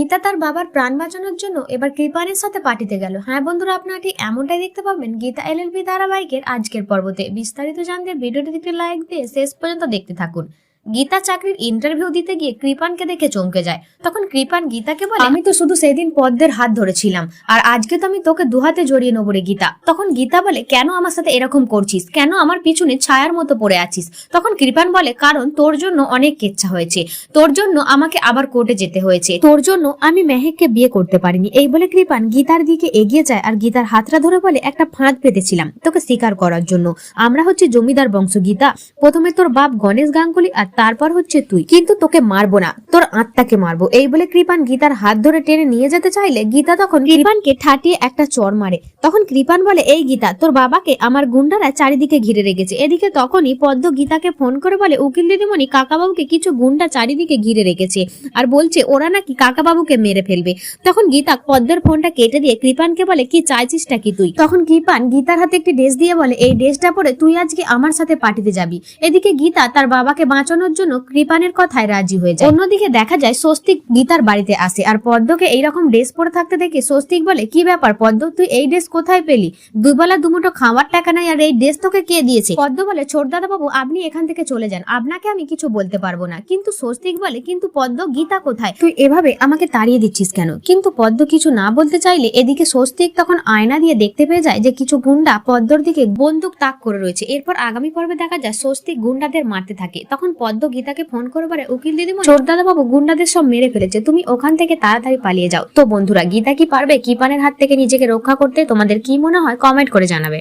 গীতা তার বাবার প্রাণ বাঁচানোর জন্য এবার কৃপানের সাথে পার্টিতে গেল। হ্যাঁ বন্ধুরা, আপনারা ঠিক এমনটাই দেখতে পাবেন গীতা এলএলবি ধারাবাহিকের আজকের পর্বতে বিস্তারিত জানতে ভিডিওটি একটি লাইক দিয়ে শেষ পর্যন্ত দেখতে থাকুন। গীতা চাকরির ইন্টারভিউ দিতে গিয়ে কৃপানকে দেখে চমকে যায়। তখন কৃপান গীতাকে বলে, আমি তো শুধু সেদিন পদ্মের হাত ধরেছিলাম, আর আজকে তো আমি তোকে দুহাতে জড়িয়ে নেব রে গীতা। তখন গীতা বলে, কেন আমার সাথে এরকম করছিস? কেন আমার পিছনে ছায়ার মতো পড়ে আছিস? তখন কৃপান বলে, কারণ তোর জন্য অনেক কেচ্ছা হয়েছে। তোর জন্য আমাকে আবার কোর্টে যেতে হয়েছে। তোর জন্য আমি মেহেককে বিয়ে করতে পারিনি। এই বলে কৃপান গীতার দিকে এগিয়ে যায় আর গীতার হাতটা ধরে বলে, একটা ফাঁদ পেতেছিলাম তোকে স্বীকার করার জন্য। আমরা হচ্ছে জমিদার বংশ গীতা প্রথমে তোর বাপ গণেশ গাঙ্গুলি আর তারপর হচ্ছে তুই। কিন্তু তোকে মারবো না। তোর আত্মাকে মারবো। এই বলে কৃপান গীতার হাত ধরে টেনে নিয়ে যেতে চাইলে গীতা তখন কৃপানকে ঠাটিয়ে একটা চর মারে। তখন কৃপান বলে, এই গীতা, তোর বাবাকে আমার গুন্ডারা চারিদিকে ঘিরে রেখেছে। এদিকে তখনই পদ্ম গীতাকে ফোন করে বলে, উকিল দিদিমণি, কাকাবাবুকে কিছু গুন্ডা চারিদিকে ঘিরে রেখেছে আর বলছে, ওরা নাকি কাকাবাবুকে মেরে ফেলবে। তখন গীতা পদ্মের ফোনটা কেটে দিয়ে কৃপানকে বলে, কি চাইছিসটা কি তুই? তখন কৃপান গীতার হাতে একটি ড্রেস দিয়ে বলে, এই ড্রেসটা পরে তুই আজকে আমার সাথে পার্টিতে যাবি। এদিকে গীতা তার বাবাকে বাঁচানোর জন্য কৃপানের কথায় রাজি হয়ে যায়। অন্যদিকে দেখা যায়, স্বস্তিক গীতার বাড়িতে আসে। আর পদ্মকে এইরকম ড্রেস পরে থাকতে দেখে স্বস্তিক বলে, কি ব্যাপার পদ্ম, তুই এই ড্রেস কোথায় পেলি? দুবেলা দুমুঠো খাওয়ার টাকা নাই, আর এই ড্রেস তোকে কে দিয়েছে? পদ্ম বলে, ছোট দাদা বাবু আপনি এখান থেকে চলে যান। আপনাকে আমি কিছু বলতে পারব না। কিন্তু স্বস্তিক বলে, কিন্তু পদ্ম, গীতা কোথায়? তুই এভাবে আমাকে তাড়িয়ে দিচ্ছিস কেন? কিন্তু পদ্ম কিছু না বলতে চাইলে এদিকে স্বস্তিক তখন আয়না দিয়ে দেখতে পেয়ে যায় যে, কিছু গুন্ডা পদ্মর দিকে বন্দুক তাক করে রয়েছে। এরপর আগামী পর্বে দেখা যায়, স্বস্তিক গুন্ডাদের মারতে থাকে। তখন পদ্ম গীতাকে ফোন করে বলে উকিল দিদি চোরদাদা দাদা বাবু গুন্ডাদের সব মেরে ফেলেছে। তুমি ওখান থেকে তাড়াতাড়ি পালিয়ে যাও। তো বন্ধুরা, গীতা কি পারবে? কিপানের হাত থেকে নিজেকে রক্ষা করতে? তোমাদের কি মনে হয়? কমেন্ট করে জানাবে।